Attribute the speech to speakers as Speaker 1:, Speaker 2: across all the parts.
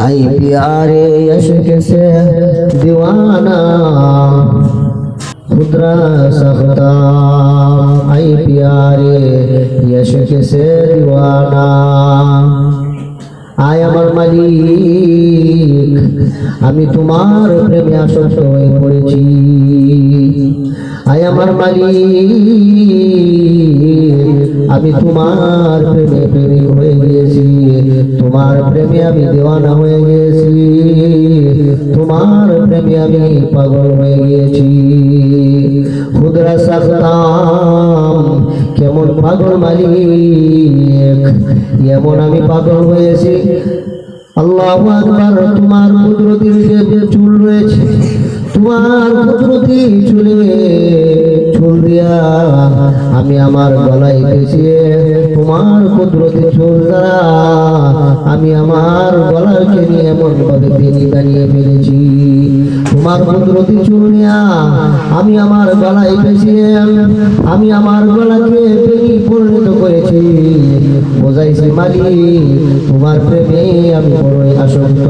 Speaker 1: आई प्यारे यशक से दीवाना खुदरा सख्ता आई प्यारे यशक से दीवाना আয় আমার মালিক আমি তোমার প্রেমে আসক্ত হয়ে পড়েছি আয় আমার মালিক আমি তোমার প্রেমে প্রেমিক হয়ে গিয়েছি। তোমার প্রেমে আমি দেওয়ানা হয়ে গিয়েছি। তোমার প্রেমে আমি পাগল হয়ে গিয়েছি। খুদরা কেমন পাগল মালিক, এমন আমি পাগল হয়েছি। আল্লাহ আকবার, তোমার কুদরতির যে চুল রয়েছে, তোমার কুদরতি চুল আমি আমার গলায় পেঁচিয়ে তোমার কুদরতি চুল দ্বারা আমি আমার গলাকে নিয়ে এমন ভাবে বেনি বানিয়ে ফেলেছি। তোমার কুদরতি চুল আমি আমার গলায় পেঁচিয়ে আমি আমার গলাকে বেনি পরিণত করেছি। বোঝাইছি মালিক, তোমার প্রেমে আমি বড়ই আসক্ত।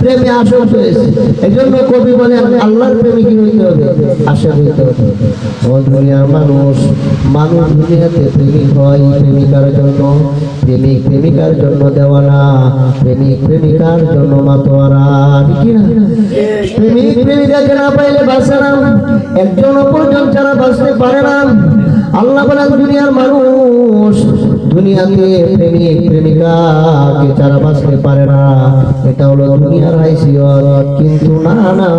Speaker 1: প্রেমে আসক্ত হয়েছে এই জন্য কবি বলেন, আল্লাহর প্রেমে কি হইতে হবে? আশা হইতে হবে। দুনিয়ার মানুষ মানুষ দুনিয়াতে প্রেমিক হয়, প্রেমিকার জন্য। প্রেমিক প্রেমিকার জন্য দেওয়ানা, প্রেমিক প্রেমিকার জন্য মাতোয়ারা। ঠিক না প্রেমিক প্রেমিকাকে না পাইলে বাঁচে না। একজন অপরজন ছাড়া বাঁচতে পারে না। আল্লাহ বলেন, দুনিয়ার মানুষ দুনিয়াতে প্রেমিক, প্রেমিকাকে ছাড়া বাঁচতে পারে না, এটা হলো দুনিয়ার হাইসিয়ত। কিন্তু না না,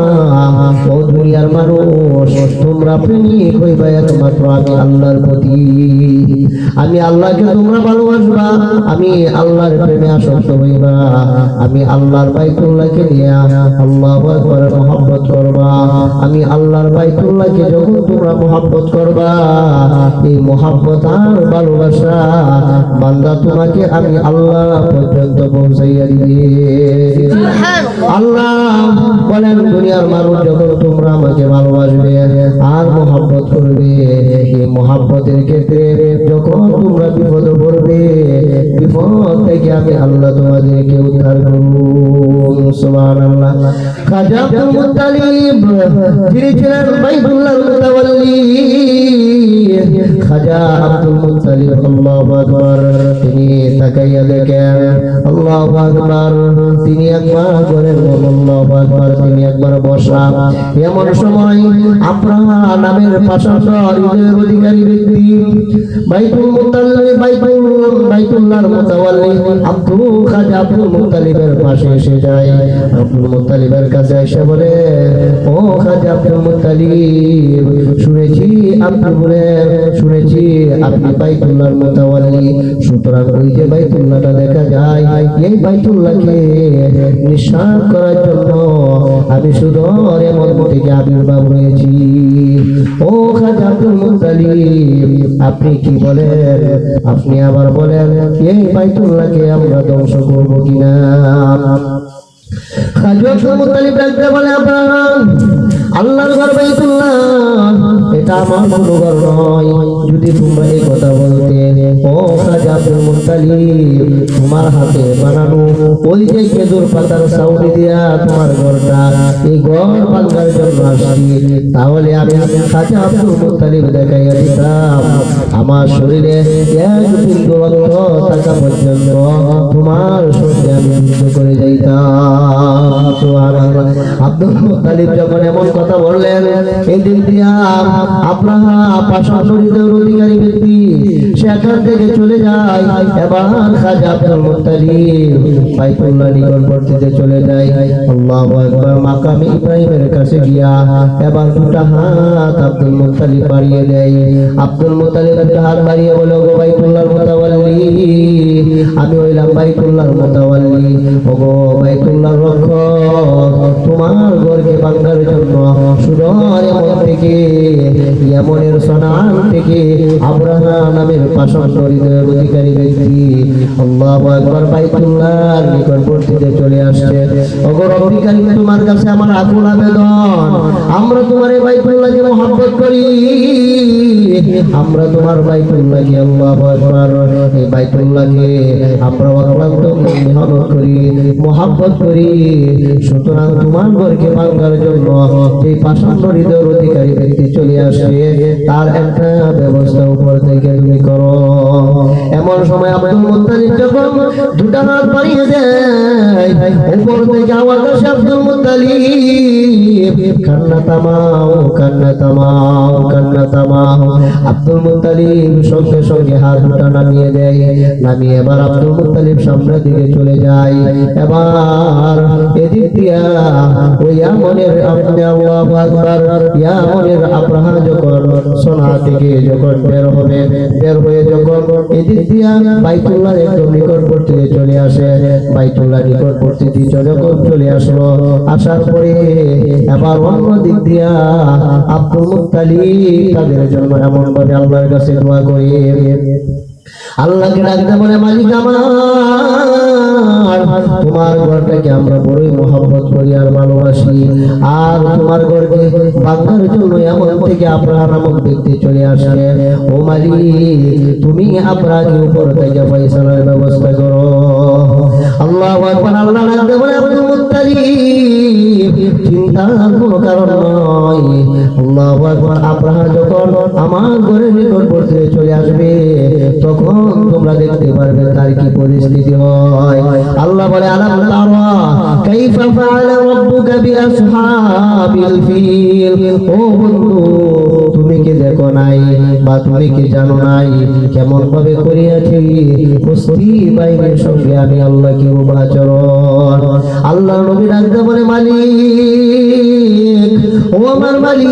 Speaker 1: ও দুনিয়ার মানুষ, তোমরা প্রেমিক হইবা একমাত্র আমি আল্লাহর প্রতি। আমি আল্লাহকে তোমরা ভালোবাসবা, আমি আল্লাহর প্রেমে আসক্ত হইবা। আমি আল্লাহর বাইতুল্লাহকে নিয়ে আল্লাহ করে মহব্বত করবা। আমি আল্লাহর বাইতুল্লাহকে যখন তোমরা মহব্বত করবা, এই মহব্বত আর ভালোবাসা বান্দা তোমাকে আমি আল্লাহ পর্যন্ত পৌঁছাইয়া দিবে আল্লাহ বলেন দুনিয়ার মানুষ যখন তোমরা আমাকে ভালোবাসবে আর মহব্বত করবে এই মহাব্বতের ক্ষেত্রে যখন তোমরা বিপদে পড়বে বিপদ থেকে আমি আল্লাহ তোমাদেরকে উদ্ধার করব সুবহানাল্লাহ। খাজা আব্দুল মুত্তালিব যিনি ছিলেন মুতাওয়াল্লি মুত্তালিবের পাশে এসে যায়। আব্দুল মুত্তালিবের কাছে এসে বলে, ও খাজা আব্দুল মুত্তালিব, শুনেছি আপনি বলে শুনেছি আপনি বাইতুল্লাহর মুতাওয়াল্লি সুতরাং ওই যে বাইতুল্লাহটা দেখা যায় এই বাইতুল্লাহকে নিঃশ্বাস করার জন্য আমি শুধু অরে এমন থেকে আবির্ভাব হয়েছি ও খাজা আব্দুল মুত্তালিব আপনি কি বলেন আপনি আবার বলেন এই বাইতুল্লাহকে আমরা ধ্বংস করব কিনা খাজা আব্দুল মুত্তালিব ডাকতে বলে আপনারা আল্লাহর ঘর বাইতুল্লাহ এটা আমার কোনো ঘর নয়। যদি তোমরা এই কথা বলতে, ও খাজা আব্দুল মুত্তালিব, তোমার হাতে বানানো ওই যে খেজুর পাতার সাউরি দিয়া তোমার ঘরটা, এই ঘর ভাঙার জন্য আসছি। তাহলে আমি খাজা আব্দুল দেখাইয়া দিতাম, আমার শরীরে এক বিন্দু রক্ত থাকা পর্যন্ত তোমার সঙ্গে আমি যুদ্ধ করে যাইতাম। আব্দুল মুত্তালিব যখন এমন কথা বললেন, এই দিয়া আপনারা পাশাপাশি অধিকারী ব্যক্তি। সেখান থেকে চলে যায়। এবার চলে যায়। আল্লাহু ইব্রাহিমের কাছে গিয়া এবার দুটা হাত আব্দুল মুত্তালিব বাড়িয়ে দেয়। আব্দুল মুত্তালিব হাত বাড়িয়ে বলে গো বাইতুল্লাহর মুতাওয়াল্লি আমি হইলাম বাইতুল্লাহর মুতাওয়াল্লি ওগো বাইতুল্লাহর রক্ষক, তোমার ঘরকে ভাঙার জন্য সুদর এমন থেকে, ইয়ামনের সনান থেকে আব্রাহা নামের আবেদন আমরা তোমার এই বাইতুল্লাহকে মহব্বত আমরা এই অক্লান্ত মেহনত করি মোহাম্মত করি সুতরাং তোমার ঘরকে জন্য হৃদয়ের অধিকারী ব্যক্তি চলে আসবে তার একটা ব্যবস্থা উপর থেকে তুমি করো। এমন সময় আব্দুল মুত্তালিব যখন দুটা হাত বাড়িয়ে দেয় উপর থেকে আওয়াজ আসে আব্দুল মুত্তালিব, কান্না তামাও কান্না তামাও কান্না তামাও আব্দুল মুত্তালিব সঙ্গে সঙ্গে হাত দুটা নামিয়ে দেয়। নামিয়ে এবার আব্দুল মুত্তালিব সামনের দিকে চলে যায়। এবার এদিক অন্য আব্দুল মুত্তালিব তাদের জন্য এমন ভাবে আল্লাহর কাছে দোয়া করে। আল্লাহকে ডাকতে বলে, মালিক আমার, তোমার ঘরটাকে আমরা বড়ই মহব্বত করি আর ভালোবাসি। আর তোমার ঘরকে বাংলার জন্য এমন থেকে আপনার নামক ব্যক্তি চলে আসে ও মালিক, তুমি আপনার উপর থেকে পয়সার ব্যবস্থা করো। আল্লাহ আকবার, আল্লাহ ডাকতে বলে আব্দুল কারণ নয়। আল্লাহ আকবার আব্রাহা যখন আমার ঘরের নিকটবর্তী চলে আসবে, তখন তোমরা দেখতে পারবে তার কি পরিস্থিতি হয়। আল্লাহ বলে, আলাম তারা ও বন্ধু তুমি কি দেখো নাই বা তুমি কি জানো নাই? কেমন ভাবে করিয়াছি? কুস্তি বাইরের সঙ্গে আমি আল্লাহকে উপাচরণ আল্লাহ নবী ডাকতে বলে মালিক। ও আমার মালিক,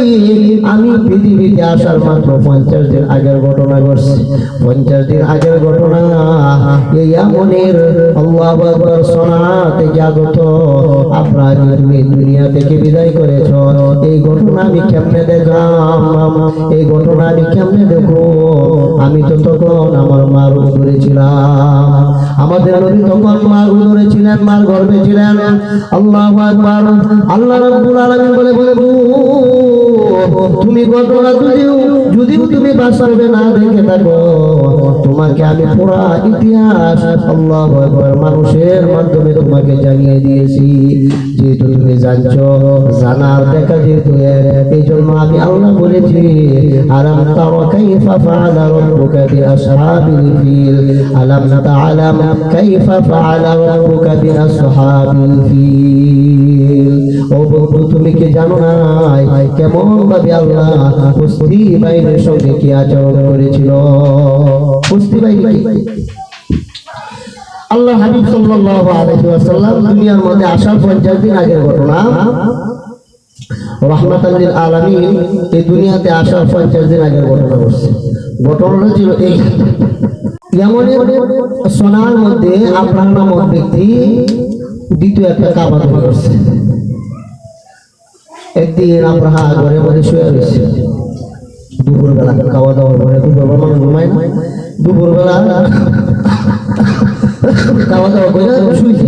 Speaker 1: আমি পৃথিবীতে আসার মাত্র পঞ্চাশ দিন আগের ঘটনা ঘটছে। পঞ্চাশ দিন আগের ঘটনা, এই আমনের আল্লাহ আকবার সোনা থেকে আগত আপনার তুমি দুনিয়া থেকে বিদায় করেছ। এই ঘটনা আমি কেমনে দেখলাম? এই ঘটনা আমি কেমনে দেখো আমি তো তখন আমার মার উদরে ছিলাম। আমাদের নবী তখন মার উদরে ছিলেন, মার গর্ভে ছিলেন। আল্লাহ আকবার। আল্লাহ রাব্বুল আলামিন বলে বলে তুমি ঘটনা যদিও যদিও তুমি বাস্তবে না দেখে থাকো, তোমাকে আমি পুরা ইতিহাস আল্লাহ আকবার মানুষের মাধ্যমে তোমাকে জানিয়ে দিয়েছি। যেহেতু তুমি জানছো, জানার দেখা যেহেতু এই আল্লাহ বলেছি, আলাম তারা কাইফা ফাআলা রাব্বুকা বিআসহাবিল ফিল? আলাম তাআলাম কাইফা ফাআলা রাব্বুকা বিআসহাবিল ফিল? ও বন্ধু, তুমি কি জানো না কেমন ভাবে আল্লাহ কুস্তি বাইরের সঙ্গে কি আচরণ করেছিল? কুস্তি বাইরে আল্লাহ হাবিব সাল্লাল্লাহু আলাইহি ওয়াসাল্লাম দুনিয়ার মধ্যে আসার 50 দিন আগের ঘটনা। রহমাতাল লিল আলামিন এই দুনিয়াতে আসার 50 দিন আগের ঘটনা ঘটনাটা ছিল এই। সোনার মধ্যে আপনার নামক ব্যক্তি, দ্বিতীয় একটা করছে। একদিন আব্রাহা ঘরের মধ্যে শুয়ে রয়েছে। দুপুরবেলা খাওয়া দাওয়ার পরে দুপুরবেলা মানুষ ঘুমায় দুপুরবেলা খাওয়া দাওয়া করে শুয়েছে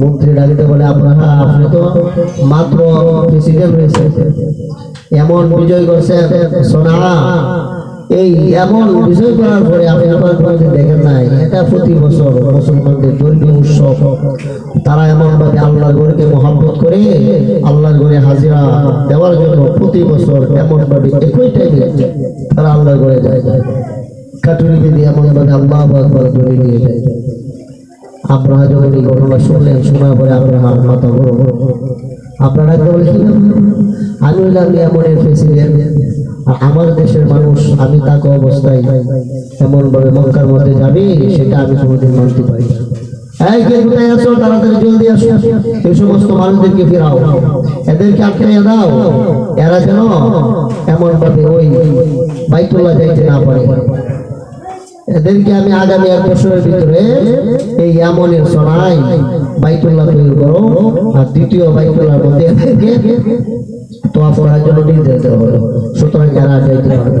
Speaker 1: মন্ত্রী ডাকতে বলে, আপনারা আপনি তো মাত্র প্রেসিডেন্ট হয়েছে এমন বিজয় করছেন, সোনা, এই এমন বিজয় করার পরে আপনি আপনার কোনোদিন দেখেন নাই, এটা প্রতি বছর মুসলমানদের ধর্মীয় উৎসব। তারা এমন ভাবে আল্লাহর ঘরকে মহাব্বত করে, আল্লাহর ঘরে হাজিরা দেওয়ার জন্য প্রতি বছর এমন ভাবে একই টাইমে তারা আল্লাহর ঘরে যায়। কাটুরি বেঁধে এমন ভাবে আল্লাহ ধরে নিয়ে যায়। আব্রাহা যখন এই ঘটনা শুনলেন শোনার পরে আব্রাহার মাথা বড় বড় আপনারা একটা বলে কি আমি হইলাম এমনের প্রেসিডেন্ট। আমার দেশের মানুষ, আমি তাকে অবস্থায় এমন ভাবে মক্কার মধ্যে যাবে, সেটা আমি কোনোদিন মানতে পারি এদেরকে আটকাইয়া দাও। এরা যেন এমন ভাবে ওই বাইতুল্লাহ যাইতে না পারে। এদেরকে আমি আগামী এক বছরের ভিতরে এই এমনের সরাই বাইতুল্লাহ তৈরি করো আর দ্বিতীয় বাইতুল্লাহর মধ্যে তো আপনার জন্য নির্দেশ দেওয়া হলো সুতরাং যারা যাইতে পারবে।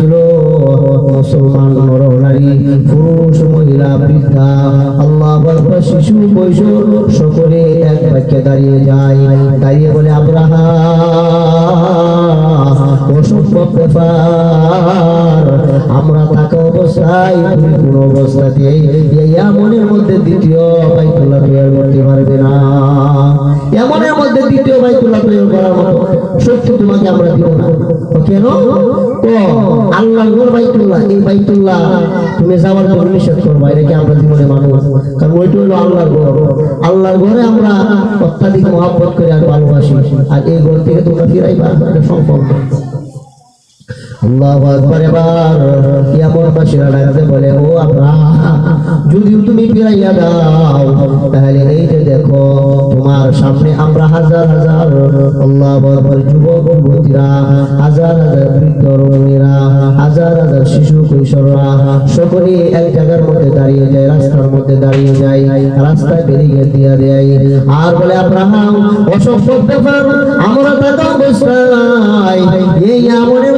Speaker 1: মুসলমান নর নারী পুরুষ, মহিলা, বৃদ্ধা, আল্লাহ শিশু কৈশোর সকলে এক বাক্যে দাঁড়িয়ে যায়। দাঁড়িয়ে বলে আব্রাহা অসম্ভব ব্যাপার। আমরা থাকা মধ্যে দ্বিতীয় বাইতুল্লাহ এই বাইতুল্লাহ তুমি যাওয়ার জন্য নিষেধ করবা কারণ ওইটা হলো আল্লাহর ঘর। আল্লাহর ঘরে আমরা অত্যাধিক মহাব্বত করে আর ভালোবাসি। আর এই ঘর থেকে তোমরা ফিরাইবা, এটা সম্ভব আল্লাহু আকবার, এবার ইয়ামর বাসীরা ডাকতে বলে, ও যদি আমরা হাজার শিশু কৈশোররা সকলে এক জায়গার মধ্যে দাঁড়িয়ে যায়, রাস্তার মধ্যে দাঁড়িয়ে যায়, রাস্তায় বেরিয়ে দিয়ে দেয়। আর বলে আব্রাহাম আমরা এই আমলের